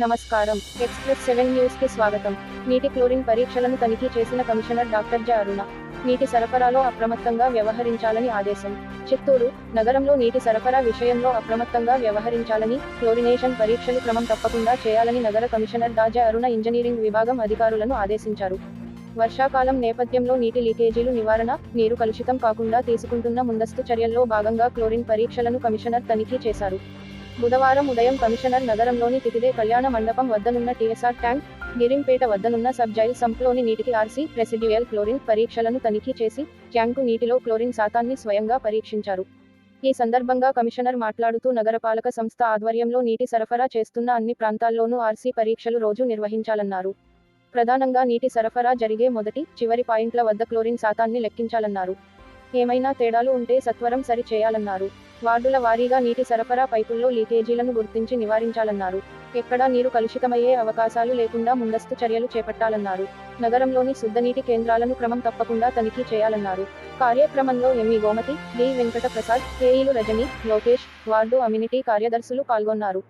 నమస్కారం. Express seven న్యూస్కి స్వాగతం. నీటి క్లోరిన్ పరీక్షలను తనిఖీ చేసిన కమిషనర్ డాక్టర్ జ. అరుణ. నీటి సరఫరాలో అప్రమత్తంగా వ్యవహరించాలని ఆదేశం. చిత్తూరు నగరంలో నీటి సరఫరా విషయంలో అప్రమత్తంగా వ్యవహరించాలని క్లోరినేషన్ పరీక్షలు క్రమం తప్పకుండా చేయాలని నగర కమిషనర్ దాజా అరుణ ఇంజనీరింగ్ విభాగం అధికారులను ఆదేశించారు. వర్షాకాలం నేపథ్యంలో నీటి లీకేజీలు నివారణ నీరు కలుషితం కాకుండా తీసుకుంటున్న ముందస్తు చర్యల్లో భాగంగా క్లోరిన్ పరీక్షలను కమిషనర్ తనిఖీ చేశారు. బుధవారం ఉదయం కమిషనర్ నగరంలోని తితిదే కళ్యాణ మండపం వద్దనున్న టీఎస్ఆర్ ట్యాంక్ గిరింపేట వద్దనున్న సబ్ జైల్ సంప్లోని నీటికి ఆర్సీ రెసిడ్యుయల్ క్లోరిన్ పరీక్షలను తనిఖీ చేసి ట్యాంకు నీటిలో క్లోరిన్ శాతాన్ని స్వయంగా పరీక్షించారు. ఈ సందర్భంగా కమిషనర్ మాట్లాడుతూ నగరపాలక సంస్థ ఆధ్వర్యంలో నీటి సరఫరా చేస్తున్న అన్ని ప్రాంతాల్లోనూ ఆర్సీ పరీక్షలు రోజు నిర్వహించాలన్నారు. ప్రధానంగా నీటి సరఫరా జరిగే మొదటి చివరి పాయింట్ల వద్ద క్లోరిన్ శాతాన్ని లెక్కించాలన్నారు. ఏమైనా తేడాలు ఉంటే సత్వరం సరి చేయాలన్నారు. వార్డుల వారీగా నీటి సరఫరా పైపుల్లో లీకేజీలను గుర్తించి నివారించాలన్నారు. ఎక్కడా నీరు కలుషితమయ్యే అవకాశాలు లేకుండా ముందస్తు చర్యలు చేపట్టాలన్నారు. నగరంలోని శుద్ధనీటి కేంద్రాలను క్రమం తప్పకుండా తనిఖీ చేయాలన్నారు. కార్యక్రమంలో ఎంఈ గోమతి డి వెంకట ప్రసాద్ ఏఈలు రజని లోకేష్ వార్డు అమ్యూనిటీ కార్యదర్శులు పాల్గొన్నారు.